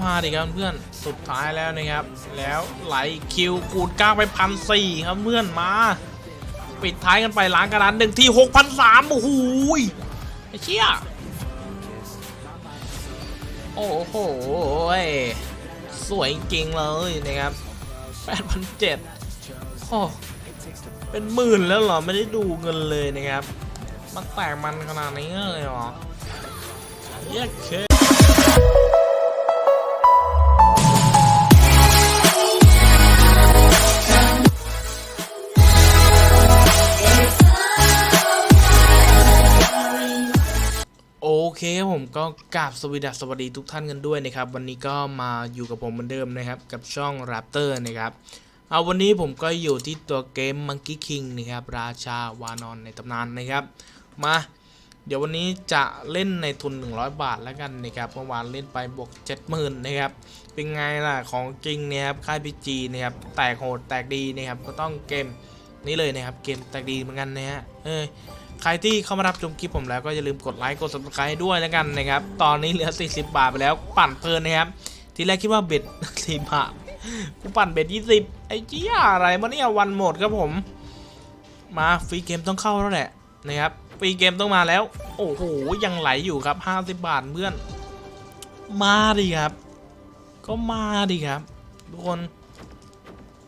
มาดิครับเพื่อนสุดท้ายแล้วนะครับ แล้วไหลคิวกูดก้างไปพันสี่ครับเพื่อนมา ปิดท้ายกันไปล้างกระดานหนึ่งที่หกพันสามโอ้โหยไอ้เชี่ยโอ้โหสวยจริงเลยนะครับแปดพันเจ็ดโอ้เป็นหมื่นแล้วเหรอ ไม่ได้ดูเงินเลยนะครับ มันแตกมันขนาดนี้เลยเหรอเย้เค เคครับผมก็กราบสวัสดีสวัสดีทุกท่านกันด้วยนะครับ วันนี้ก็มาอยู่กับผมเหมือนเดิมนะครับ กับช่อง Raptor นะครับเอาวันนี้ผมก็อยู่ที่ตัวเกม Monkey King นะครับ ราชาวานอนในตำนานนะครับ มา เดี๋ยววันนี้จะเล่นในทุน 100 บาทแล้วกันนะครับเมื่อวานเล่นไปบวก 70,000นะครับ เป็นไงล่ะของจริงเนี่ยครับค่ายพีจีนะครับแตกโหดแตกดีนะครับก็ต้องเกมนี้เลยนะครับเกมแตกดีเหมือนกันนะฮะเอ้ย ใครที่เข้ามารับชมคลิปผมแล้วก็อย่าลืมกดไลค์กด subscribe ด้วยแล้วกันนะครับ ตอนนี้เหลือ 40 บาทไปแล้วปั่นเพลินนะครับ ทีแรกคิดว่าเบ็ด4บาทกูปั่นเบ็ด20ไอ้เจี้ยอะไรมาเนี่ยวันหมดครับผม มาฟรีเกมต้องเข้าแล้วแหละนะครับฟรีเกมต้องมาแล้ว โอ้โหยังไหลอยู่ครับ 50 บาทเพื่อน มาดิครับ ก็มาดิครับ ทุกคน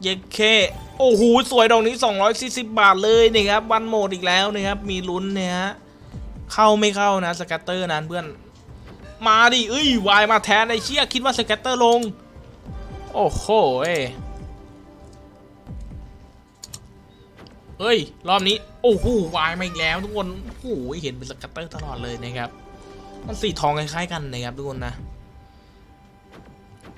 เย็ดเคโอ้โหสวยดอกนี้ 240 บาทเลยนะครับวันโหมดอีกแล้วนะครับมีลุ้นเนี่ยฮะเข้าไม่เข้านะสกัตเตอร์นั้นเพื่อนมาดิเอ้ยวายมาแทนไอ้เชี่ยคิดว่าสกัตเตอร์ลง โอ้โหเอ้ยเฮ้ยรอบนี้โอ้โหวายมาอีกแล้วทุกคนโอ้โหเห็นเป็นสกัตเตอร์ตลอดเลยนะครับมันสีทองคล้ายๆกันนะครับทุกคนนะ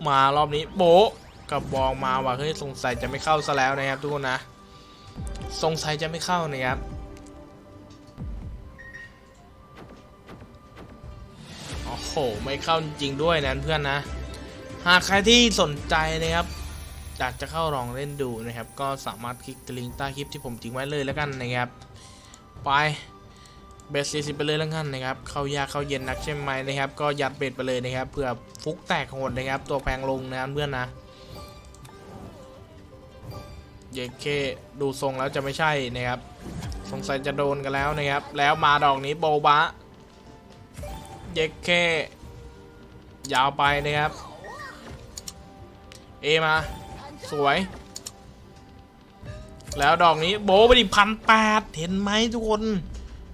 มารอบนี้โบะ กับบองมาว่ะเฮ้ยสงสัยจะไม่เข้าซะแล้วนะครับทุกคนนะ สงสัยจะไม่เข้านะครับโอ้โหไม่เข้าจริงด้วยนะเพื่อนนะหากใครที่สนใจนะครับอยากจะเข้าลองเล่นดูนะครับ ก็สามารถคลิกลิงก์ใต้คลิปที่ผมทิ้งไว้เลยแล้วกันนะครับไปเบสซีไปเลยแล้วกันนะครับ เข้ายากเข้าเย็นนักใช่ไหมนะครับ ก็ยัดเบ็ดไปเลยนะครับเผื่อฟุกแตกโหดนะครับ ตัวแพงลงนะเพื่อนนะ เยเคดูทรงแล้วจะไม่ใช่นะครับสงสัยจะโดนกันแล้วนะครับ แล้วมาดอกนี้โบบะ เยเคยาวไปนะครับ เอมา สวย แล้วดอกนี้โบไปดิพันแปดเห็นไหมทุกคน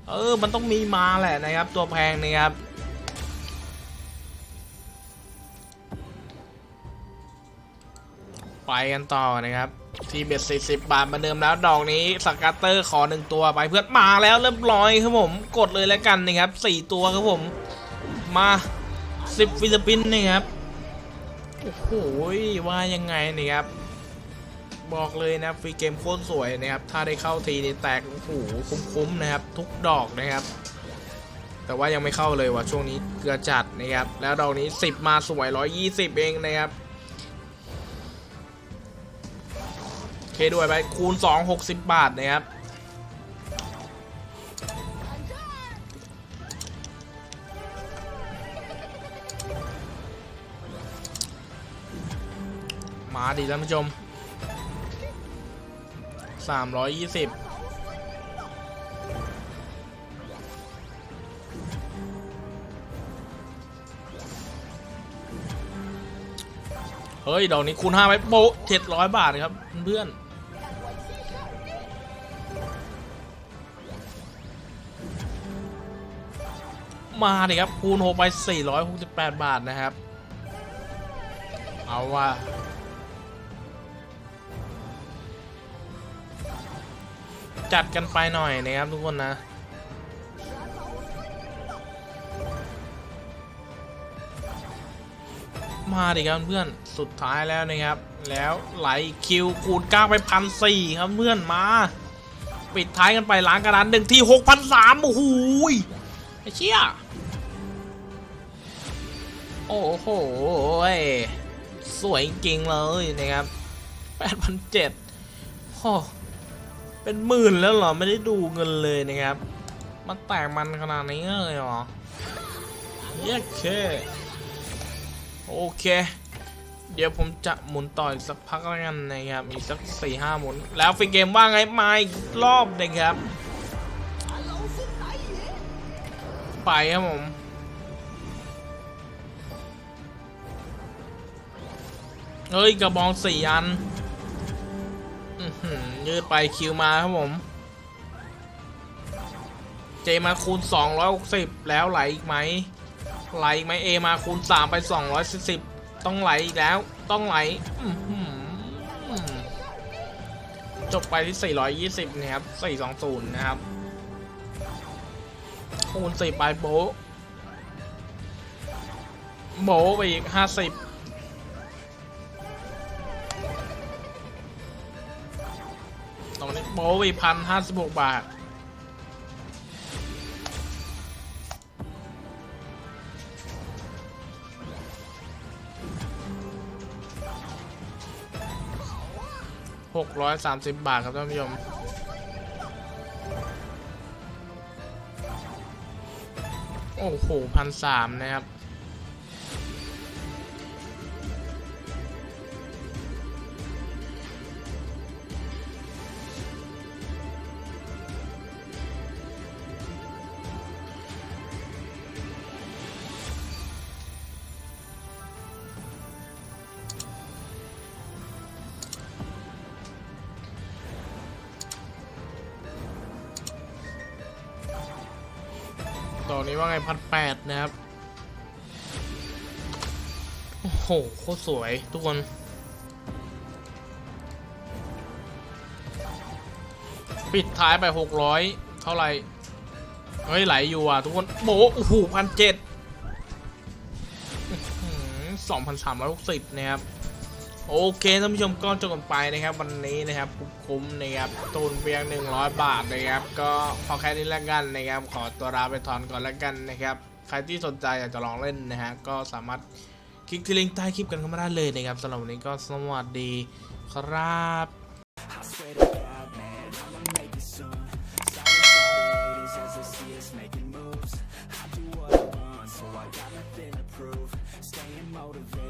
เออ มันต้องมีมาแหละนะครับ ตัวแพงนะครับ ไปกันต่อนะครับ ที่เบ็ดสี่สิบบาทมาเดิมแล้วดอกนี้สกัตเตอร์ขอหนึ่งตัวไปเพื่อนมาแล้วเรียบร้อยครับผมกดเลยแล้วกันนะครับสี่ตัวครับผมมาสิบฟิลิปปินส์นะครับ โอ้โหว่ายังไงนี่ครับ บอกเลยนะฟรีเกมโคตรสวยนะครับ ถ้าได้เข้าทีนี่แตกโอ้โหคุ้มๆนะครับ ทุกดอกนะครับ แต่ว่ายังไม่เข้าเลยว่ะช่วงนี้เกลือจัดนะครับ แล้วดอกนี้ 10 มาสวย 120 เองนะครับ เคด้วยไปคูณ 2 60 บาทนะครับมาดิท่านผู้ชม 320เฮ้ยดอกนี้คูณ5ไปโปะ700บาทครับเพื่อน มาดิครับคูณ6ไป 468 บาทนะครับ เอาว่าจัดกันไปหน่อยนะครับทุกคนนะ มาดิครับเพื่อนสุดท้ายแล้วนะครับ แล้วไหลคิวคูณก้าไปพันสี่ครับเพื่อนมา ปิดท้ายกันไปล้างกระดานหนึ่งที่หกพันสามโอ้โหย ไอ้เชี่ยโอ้โห สวยจริงเลยนะครับแปดพันเจ็ดโอ้เป็นหมื่นแล้วเหรอ ไม่ได้ดูเงินเลยนะครับ มันแตกมันขนาดนี้เลยเหรอเย้เค โอเค เดี๋ยวผมจะหมุนต่ออีกสักพักแล้วกันนะครับ อีกสักสี่ห้าหมุน แล้วฟรีเกมว่าไงมาอีกรอบนะครับ ไปครับผมเฮ้ย กระบองสี่อันยืดไปคิวมาครับผม เจมาคูณ 260 แล้วไหลอีกไหม ไหลอีกไหมเอมาคูณ 3 ไป 240 ต้องไหลอีกแล้วต้องไหลจบไปที่ 420 นะครับ 420 นะครับ คูณ4ไปโบโบไปอีก50ตรงนี้โบะไปพันห้าสิบหกบาทหกร้อยสามสิบบาทครับท่านผู้ชม โอ้โหพันสามนะครับ ตัวนี้ว่าไงพันแปดนะครับ โอ้โห โคตรสวยทุกคน ปิดท้ายไปหกร้อยเท่าไหร่ เฮ้ย ไหลอยู่อะทุกคนโบโอ้โหพันเจ็ดสองพันสามร้อยหกสิบนะครับ โอเคท่านผู้ชมก็จบกันไปนะครับ วันนี้นะครับคุ้มนะครับตูนเพียง 100 บาทนะครับ ก็พอแค่นี้แล้วกันนะครับ ขอตัวลาไปถอนก่อนแล้วกันนะครับ ใครที่สนใจอยากจะลองเล่นนะฮะก็สามารถคลิกที่ลิงก์ใต้คลิปกันเข้ามาได้เลยนะครับสำหรับวันนี้ก็สวัสดีครับ